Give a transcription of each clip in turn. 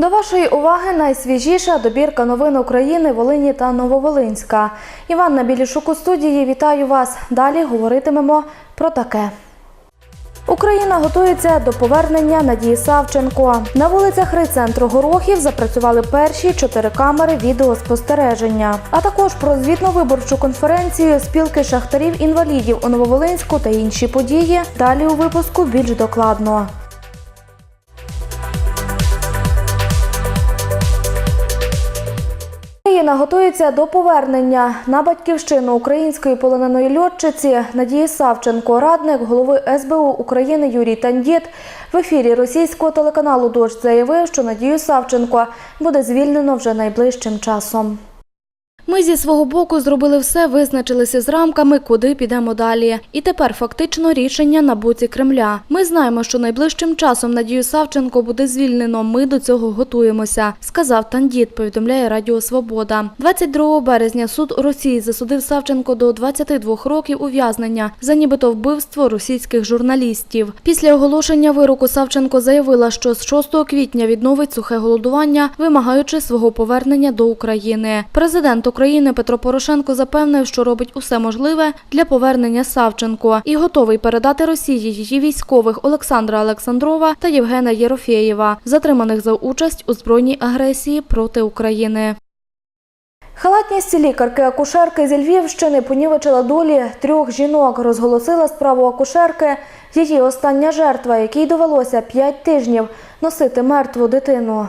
До вашої уваги найсвіжіша добірка новин України, Волині та Нововолинська. Іванна Білішук у студії. Вітаю вас. Далі говоритимемо про таке. Україна готується до повернення Надії Савченко. На вулицях райцентру Горохів запрацювали перші чотири камери відеоспостереження. А також про звітно-виборчу конференцію спілки шахтарів-інвалідів у Нововолинську та інші події. Далі у випуску більш докладно. Україна готується до повернення на батьківщину української полоненої льотчиці Надії Савченко. Радник голови СБУ України Юрій Тандіт в ефірі російського телеканалу Дождь заявив, що Надію Савченко буде звільнено вже найближчим часом. Ми зі свого боку зробили все, визначилися з рамками, куди підемо далі. І тепер фактично рішення на боці Кремля. Ми знаємо, що найближчим часом Надію Савченко буде звільнено. Ми до цього готуємося, сказав Тандіт. Повідомляє Радіо Свобода. 22 березня суд Росії засудив Савченко до 22 років ув'язнення за нібито вбивство російських журналістів. Після оголошення вироку Савченко заявила, що з 6 квітня відновить сухе голодування, вимагаючи свого повернення до України. Президент України Петро Порошенко запевнив, що робить усе можливе для повернення Савченко і готовий передати Росії її військових Олександра Олександрова та Євгена Єрофєєва, затриманих за участь у збройній агресії проти України. Халатність лікарки-акушерки зі Львівщини понівечила долі трьох жінок. Розголосила справу акушерки її остання жертва, якій довелося п'ять тижнів носити мертву дитину.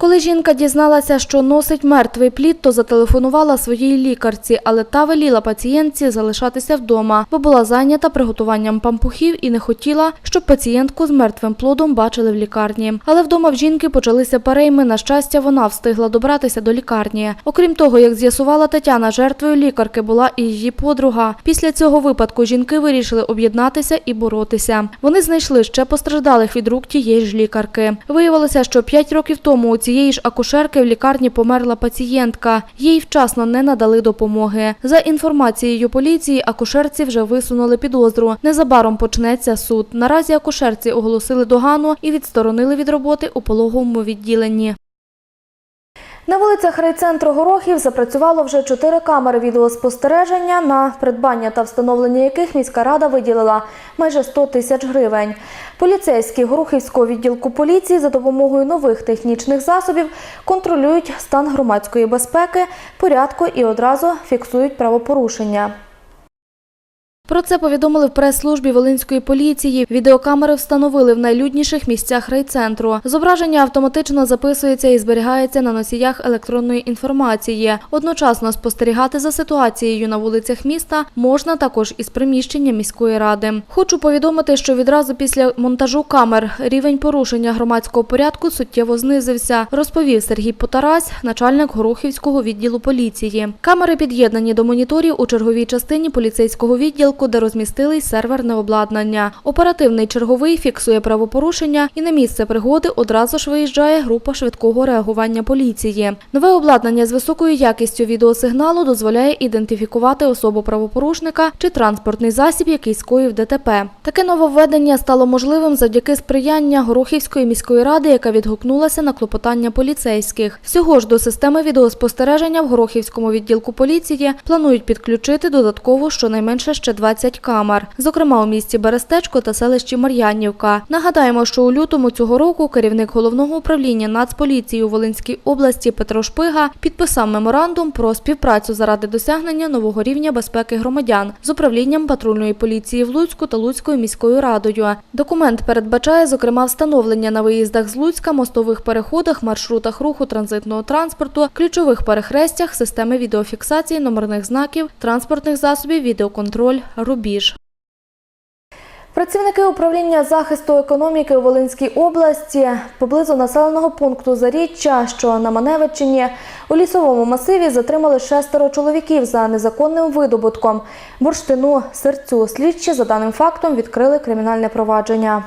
Коли жінка дізналася, що носить мертвий плід, то зателефонувала своїй лікарці, але та веліла пацієнтці залишатися вдома, бо була зайнята приготуванням пампухів і не хотіла, щоб пацієнтку з мертвим плодом бачили в лікарні. Але вдома в жінки почалися перейми. На щастя, вона встигла добратися до лікарні. Окрім того, як з'ясувала Тетяна, жертвою лікарки була і її подруга. Після цього випадку жінки вирішили об'єднатися і боротися. Вони знайшли ще постраждалих від рук тієї ж лікарки. Виявилося, що п'ять років тому у цієї ж акушерки в лікарні померла пацієнтка. Їй вчасно не надали допомоги. За інформацією поліції, акушерці вже висунули підозру. Незабаром почнеться суд. Наразі акушерці оголосили догану і відсторонили від роботи у пологовому відділенні. На вулицях райцентру Горохів запрацювало вже чотири камери відеоспостереження, на придбання та встановлення яких міська рада виділила майже 100 тисяч гривень. Поліцейські Горохівського відділку поліції за допомогою нових технічних засобів контролюють стан громадської безпеки, порядку і одразу фіксують правопорушення. Про це повідомили в прес-службі Волинської поліції. Відеокамери встановили в найлюдніших місцях райцентру. Зображення автоматично записується і зберігається на носіях електронної інформації. Одночасно спостерігати за ситуацією на вулицях міста можна також із приміщення міської ради. Хочу повідомити, що відразу після монтажу камер рівень порушення громадського порядку суттєво знизився, розповів Сергій Потарась, начальник Горохівського відділу поліції. Камери під'єднані до моніторів у черговій частині поліцейського відділку де розмістили серверне обладнання. Оперативний черговий фіксує правопорушення і на місце пригоди одразу ж виїжджає група швидкого реагування поліції. Нове обладнання з високою якістю відеосигналу дозволяє ідентифікувати особу правопорушника чи транспортний засіб, який скоїв ДТП. Таке нововведення стало можливим завдяки сприяння Горохівської міської ради, яка відгукнулася на клопотання поліцейських. Всього ж до системи відеоспостереження в Горохівському відділку поліції планують підключити додатково щонайменше ще 20 камер, зокрема у місті Берестечко та селищі Мар'янівка. Нагадаємо, що у лютому цього року керівник головного управління Нацполіції у Волинській області Петро Шпига підписав меморандум про співпрацю заради досягнення нового рівня безпеки громадян з управлінням патрульної поліції в Луцьку та Луцькою міською радою. Документ передбачає, зокрема, встановлення на виїздах з Луцька, мостових переходах, маршрутах руху транзитного транспорту, ключових перехрестях, системи відеофіксації номерних знаків, транспортних засобів, відеоконтроль, рубіж. Працівники управління захисту економіки у Волинській області поблизу населеного пункту Заріччя, що на Маневичині, у лісовому масиві затримали шестеро чоловіків за незаконним видобутком бурштину серцю. Слідчі за даним фактом відкрили кримінальне провадження.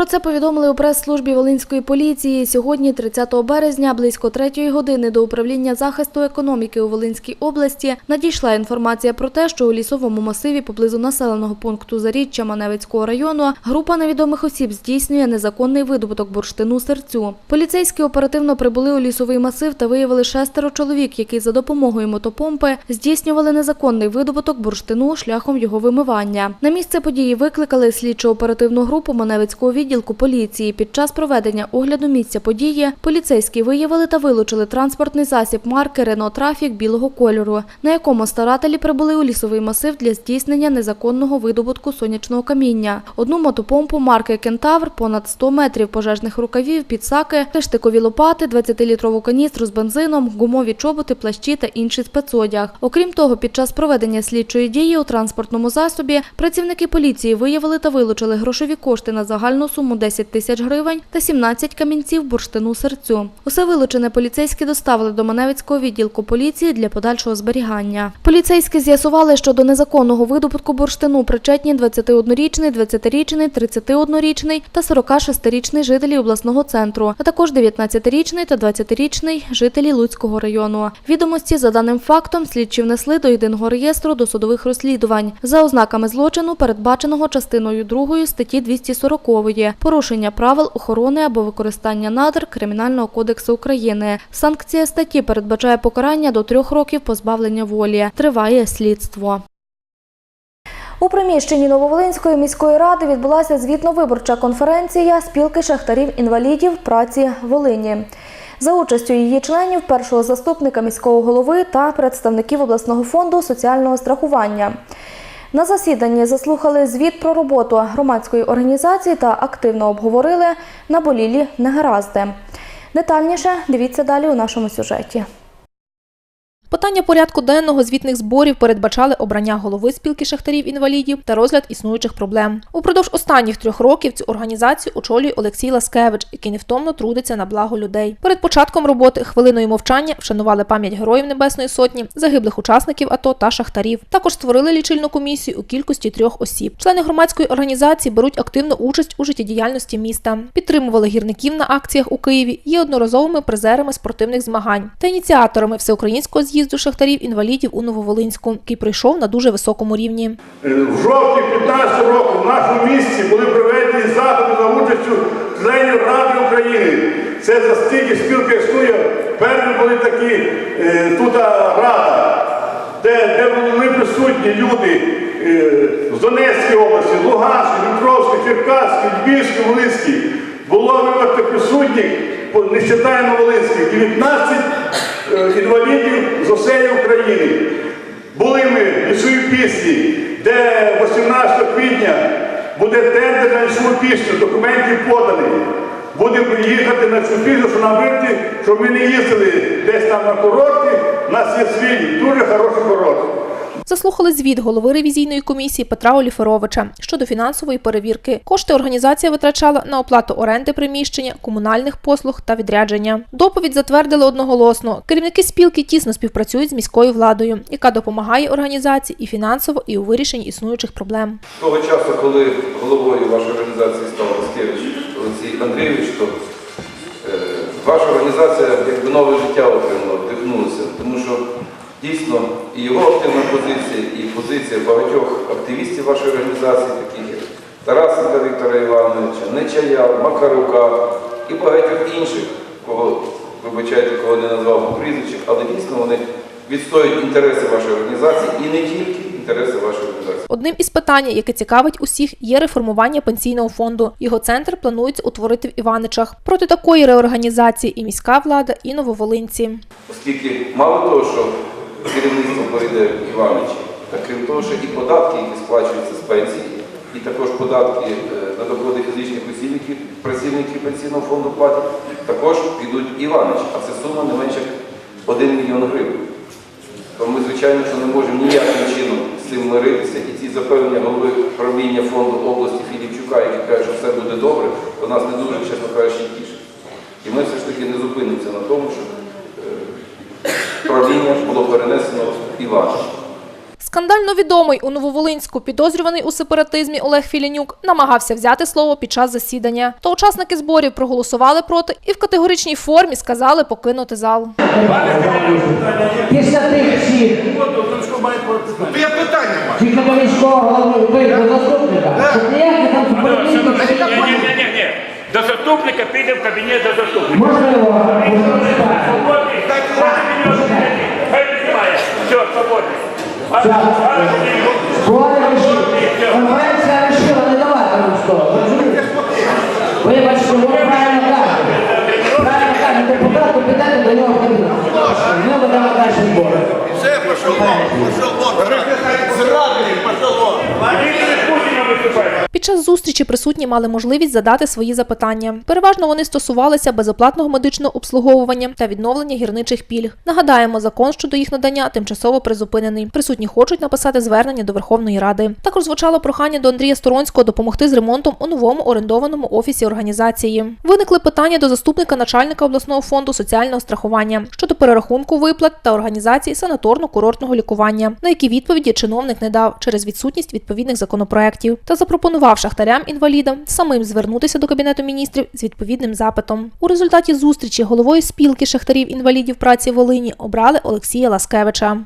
Про це повідомили у прес-службі Волинської поліції. Сьогодні, 30 березня, близько 3 години до управління захисту економіки у Волинській області надійшла інформація про те, що у лісовому масиві поблизу населеного пункту Заріччя Маневицького району група невідомих осіб здійснює незаконний видобуток бурштину серцю. Поліцейські оперативно прибули у лісовий масив та виявили шестеро чоловік, які за допомогою мотопомпи здійснювали незаконний видобуток бурштину шляхом його вимивання. На місце події викликали слідчо-оперативну групу Маневицького відділку поліції. Під час проведення огляду місця події поліцейські виявили та вилучили транспортний засіб марки Рено Трафік білого кольору, на якому старателі прибули у лісовий масив для здійснення незаконного видобутку сонячного каміння, одну мотопомпу марки Кентавр, понад 100 метрів пожежних рукавів, підсаки, штикові лопати, 20-літрову каністру з бензином, гумові чоботи, плащі та інший спецодяг. Окрім того, під час проведення слідчої дії у транспортному засобі працівники поліції виявили та вилучили грошові кошти на загальну суму 10 тисяч гривень та 17 камінців бурштину серцю. Усе вилучене поліцейські доставили до Маневицького відділку поліції для подальшого зберігання. Поліцейські з'ясували, що до незаконного видобутку бурштину причетні 21-річний, 20-річний, 31-річний та 46-річний жителі обласного центру, а також 19-річний та 20-річний жителі Луцького району. Відомості за даним фактом слідчі внесли до єдиного реєстру досудових розслідувань за ознаками злочину, передбаченого частиною 2 статті 240 порушення правил охорони або використання надр Кримінального кодексу України. Санкція статті передбачає покарання до трьох років позбавлення волі. Триває слідство. У приміщенні Нововолинської міської ради відбулася звітно-виборча конференція спілки шахтарів-інвалідів праці Волині. За участю її членів, першого заступника міського голови та представників обласного фонду соціального страхування. На засіданні заслухали звіт про роботу громадської організації та активно обговорили наболілі негаразди. Детальніше дивіться далі у нашому сюжеті. Питання порядку денного звітних зборів передбачали обрання голови спілки шахтарів-інвалідів та розгляд існуючих проблем. Упродовж останніх трьох років цю організацію очолює Олексій Ласкевич, який невтомно трудиться на благо людей. Перед початком роботи хвилиною мовчання вшанували пам'ять героїв Небесної Сотні, загиблих учасників АТО та шахтарів. Також створили лічильну комісію у кількості трьох осіб. Члени громадської організації беруть активну участь у життєдіяльності міста, підтримували гірників на акціях у Києві, є одноразовими призерами спортивних змагань та ініціаторами всеукраїнського з'їзду шахтарів-інвалідів у Нововолинську, який пройшов на дуже високому рівні. Е, В жовтні 15 року в нашому місті були проведені заходи за участю членів Ради України. Це за стільки спілка існує. Перші були такі е, тут рада, де, де були присутні люди е, з Донецької області, Луганської, Дніпровської, Черкаської, Львівської, Волинської. Було вибачте присутніх, не вважаємо Волинських, 19 е, інвалідів з усієї України. Були ми в лісовій пісні, де 18 квітня буде тендер на лісову пісню, документи подані. Будемо їхати на цю пісню, що набити, щоб ми не їздили десь там на курорти. У нас є свій дуже хороший курорт. Заслухали звіт голови ревізійної комісії Петра Оліферовича щодо фінансової перевірки. Кошти організація витрачала на оплату оренди приміщення, комунальних послуг та відрядження. Доповідь затвердили одноголосно. Керівники спілки тісно співпрацюють з міською владою, яка допомагає організації і фінансово, і у вирішенні існуючих проблем. Того часу, коли головою вашої організації став Ласкевич Олексій Андрійович, то е, ваша організація якби нове життя отримала, вдихнулася. Тому що дійсно і його активна позиція, і позиція багатьох активістів вашої організації, таких як Тарасенка Віктора Івановича, Нечая, Макарука і багатьох інших, кого, вибачайте, кого не назвав по прізвищах, але дійсно вони відстоюють інтереси вашої організації і не тільки інтереси вашої організації. Одним із питань, яке цікавить усіх, є реформування пенсійного фонду. Його центр планується утворити в Іваничах. Проти такої реорганізації і міська влада, і нововолинці. Оскільки мало того, що керівництво перейде в Іваничі, так крім того, що і податки, які сплачуються з пенсії, і також податки е, на доходи фізичних осіб, які працівники пенсійного фонду платять, також підуть в Іванич, а це сума не менше 1 мільйон гривень. То ми, звичайно, що не можемо ніяким чином з цим миритися. І ці запевнення голови правління фонду області Філіпчука, який каже, що все буде добре, то нас не дуже, чесно кажучи, тішить. І ми все ж таки не зупинимося на тому, що правління було перенесено в Іванич. Скандально відомий у Нововолинську підозрюваний у сепаратизмі Олег Філінюк намагався взяти слово під час засідання. То учасники зборів проголосували проти і в категоричній формі сказали покинути зал. Після тих всіх, То я питання маю. тільки до міського голови Ні, ні, ні, ні. До заступника піде в кабінет до заступника. можливо, можливо, так. Свободний. Хай не знімає. Все, свободний. Конференція вирішила не давати нам слово. Ви правильно кажете. Правильно каже депутат, підете до нього в кабінет. Ми ведемо далі збори. Все, пішов вон, пішов вон. Зрадник, пішов вон. Він перед Путіним виступає. Під час зустрічі присутні мали можливість задати свої запитання. Переважно вони стосувалися безоплатного медичного обслуговування та відновлення гірничих пільг. Нагадаємо, закон щодо їх надання тимчасово призупинений. Присутні хочуть написати звернення до Верховної Ради. Також звучало прохання до Андрія Сторонського допомогти з ремонтом у новому орендованому офісі організації. Виникли питання до заступника начальника обласного фонду соціального страхування щодо перерахунку виплат та організації санаторно-курортного лікування, на які відповіді чиновник не дав через відсутність відповідних законопроєктів та запропонував шахтарям-інвалідам самим звернутися до кабінету міністрів з відповідним запитом. У результаті зустрічі головою спілки шахтарів-інвалідів праці Волині обрали Олексія Ласкевича.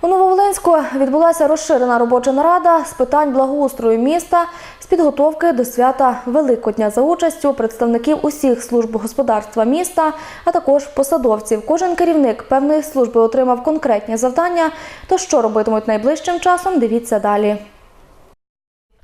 У Нововолинську відбулася розширена робоча нарада з питань благоустрою міста з підготовки до свята Великодня за участю представників усіх служб господарства міста, а також посадовців. Кожен керівник певної служби отримав конкретні завдання. То що робитимуть найближчим часом? Дивіться далі.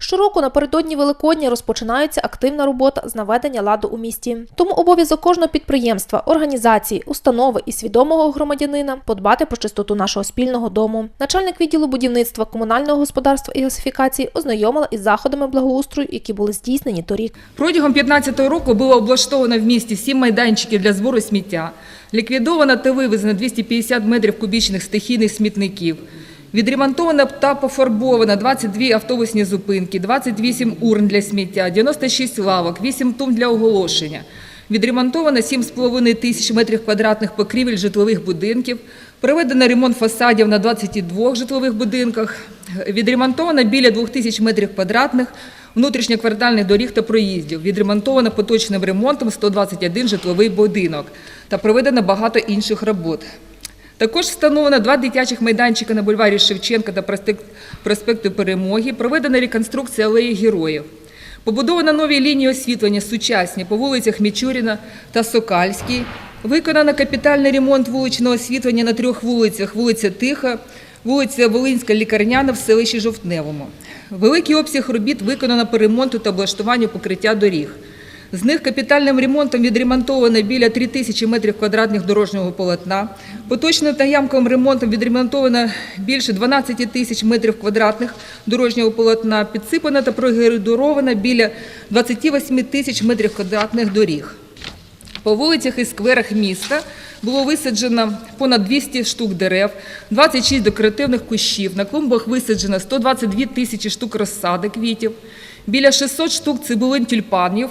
Щороку напередодні Великодня розпочинається активна робота з наведення ладу у місті. Тому обов'язок кожного підприємства, організації, установи і свідомого громадянина подбати про чистоту нашого спільного дому. Начальник відділу будівництва, комунального господарства і гасифікації ознайомила із заходами благоустрою, які були здійснені торік. Протягом 2015 року було облаштовано в місті сім майданчиків для збору сміття, ліквідовано та вивезено 250 метрів кубічних стихійних смітників, відремонтовано та пофарбовано 22 автобусні зупинки, 28 урн для сміття, 96 лавок, 8 тум для оголошення. Відремонтовано 7,5 тисяч метрів квадратних покрівель житлових будинків, проведено ремонт фасадів на 22 житлових будинках, відремонтовано біля 2 тисяч метрів квадратних внутрішньоквартальних доріг та проїздів, відремонтовано поточним ремонтом 121 житловий будинок та проведено багато інших робот. Також встановлено два дитячих майданчика на бульварі Шевченка та проспекту Перемоги, проведена реконструкція алеї героїв. Побудовано нові лінії освітлення сучасні по вулицях Мічуріна та Сокальській. Виконано капітальний ремонт вуличного освітлення на трьох вулицях: вулиця Тиха, вулиця Волинська Лікарняна в селищі Жовтневому. Великий обсяг робіт виконано по ремонту та облаштуванню покриття доріг. З них капітальним ремонтом відремонтовано біля 3 тисячі метрів квадратних дорожнього полотна. Поточним та ямковим ремонтом відремонтовано більше 12 тисяч метрів квадратних дорожнього полотна. Підсипано та прогеридоровано біля 28 тисяч метрів квадратних доріг. По вулицях і скверах міста було висаджено понад 200 штук дерев, 26 декоративних кущів. На клумбах висаджено 122 тисячі штук розсади квітів, біля 600 штук цибулин тюльпанів,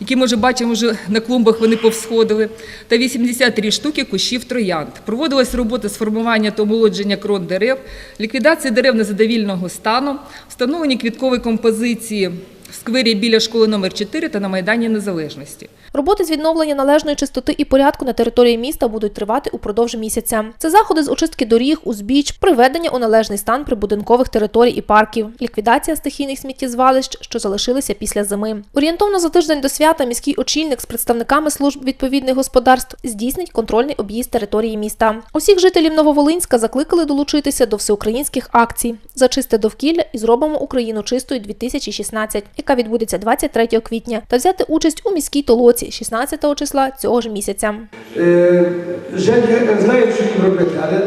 які, може, бачимо, вже на клумбах вони повсходили, та 83 штуки кущів троянд. Проводилась робота з формування та омолодження крон дерев, ліквідація дерев незадовільного стану, встановлені квіткові композиції в сквері біля школи номер 4 та на Майдані Незалежності. Роботи з відновлення належної чистоти і порядку на території міста будуть тривати упродовж місяця. Це заходи з очистки доріг, узбіч, приведення у належний стан прибудинкових територій і парків, ліквідація стихійних сміттєзвалищ, що залишилися після зими. Орієнтовно за тиждень до свята міський очільник з представниками служб відповідних господарств здійснить контрольний об'їзд території міста. Усіх жителів Нововолинська закликали долучитися до всеукраїнських акцій за чисте довкілля і зробимо Україну чистою 2016, яка відбудеться 23 квітня, та взяти участь у міській толоці 16 числа цього ж місяця. Е, Жеки знають, що їм робити, але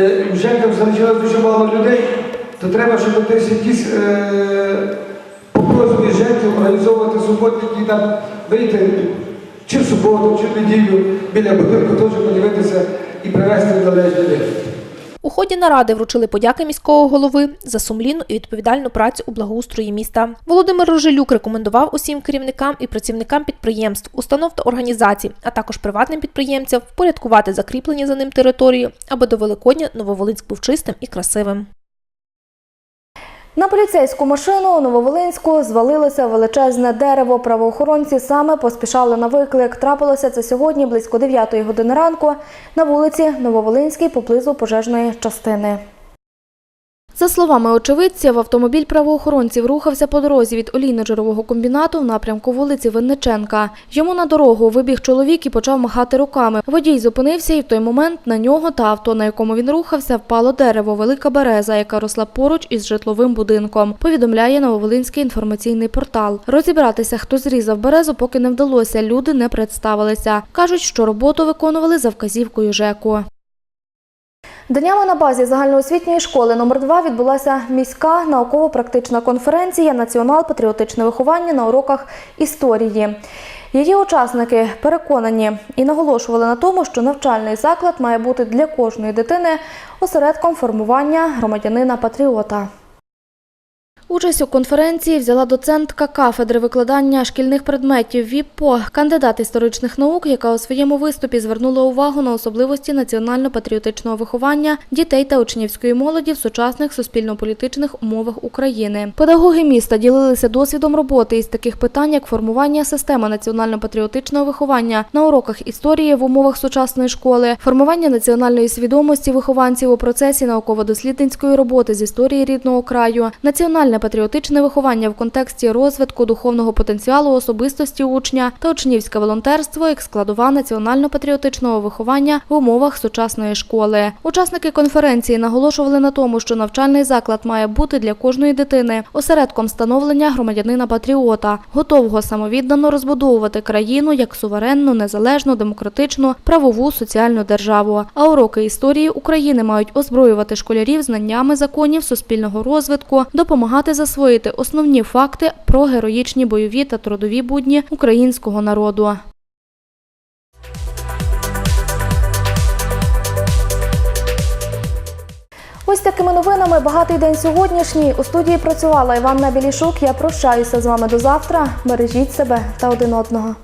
е, Жекам залишилось дуже мало людей, то треба, щоб десь якісь е, по просьбі організовувати суботники, там вийти чи в суботу, чи в неділю біля будинку теж подивитися і привезти належний вигляд. У ході наради вручили подяки міського голови за сумлінну і відповідальну працю у благоустрої міста. Володимир Рожелюк рекомендував усім керівникам і працівникам підприємств, установ та організацій, а також приватним підприємцям впорядкувати закріплені за ним території, аби до Великодня Нововолинськ був чистим і красивим. На поліцейську машину у Нововолинську звалилося величезне дерево. Правоохоронці саме поспішали на виклик. Трапилося це сьогодні близько 9 години ранку на вулиці Нововолинській поблизу пожежної частини. За словами очевидців, автомобіль правоохоронців рухався по дорозі від олійно-джерового комбінату в напрямку вулиці Винниченка. Йому на дорогу вибіг чоловік і почав махати руками. Водій зупинився, і в той момент на нього та авто, на якому він рухався, впало дерево, велика береза, яка росла поруч із житловим будинком. Повідомляє Нововолинський інформаційний портал. Розібратися, хто зрізав березу, поки не вдалося. Люди не представилися. кажуть, що роботу виконували за вказівкою ЖЕКу. Днями на базі загальноосвітньої школи номер 2 відбулася міська науково-практична конференція Націонал-патріотичне виховання на уроках історії. Її учасники переконані і наголошували на тому, що навчальний заклад має бути для кожної дитини осередком формування громадянина-патріота. Участь у конференції взяла доцентка кафедри викладання шкільних предметів ВІПО, кандидат історичних наук, яка у своєму виступі звернула увагу на особливості національно-патріотичного виховання дітей та учнівської молоді в сучасних суспільно-політичних умовах України. Педагоги міста ділилися досвідом роботи із таких питань, як формування системи національно-патріотичного виховання на уроках історії в умовах сучасної школи, формування національної свідомості вихованців у процесі науково-дослідницької роботи з історії рідного краю, національне патріотичне виховання в контексті розвитку духовного потенціалу особистості учня та учнівське волонтерство як складова національно-патріотичного виховання в умовах сучасної школи. Учасники конференції наголошували на тому, що навчальний заклад має бути для кожної дитини осередком становлення громадянина-патріота, готового самовіддано розбудовувати країну як суверенну, незалежну, демократичну, правову соціальну державу. А уроки історії України мають озброювати школярів знаннями законів суспільного розвитку, допомагати засвоїти основні факти про героїчні бойові та трудові будні українського народу. Ось такими новинами багатий день сьогоднішній. У студії працювала Іванна Білішук. Я прощаюся з вами до завтра. Бережіть себе та один одного.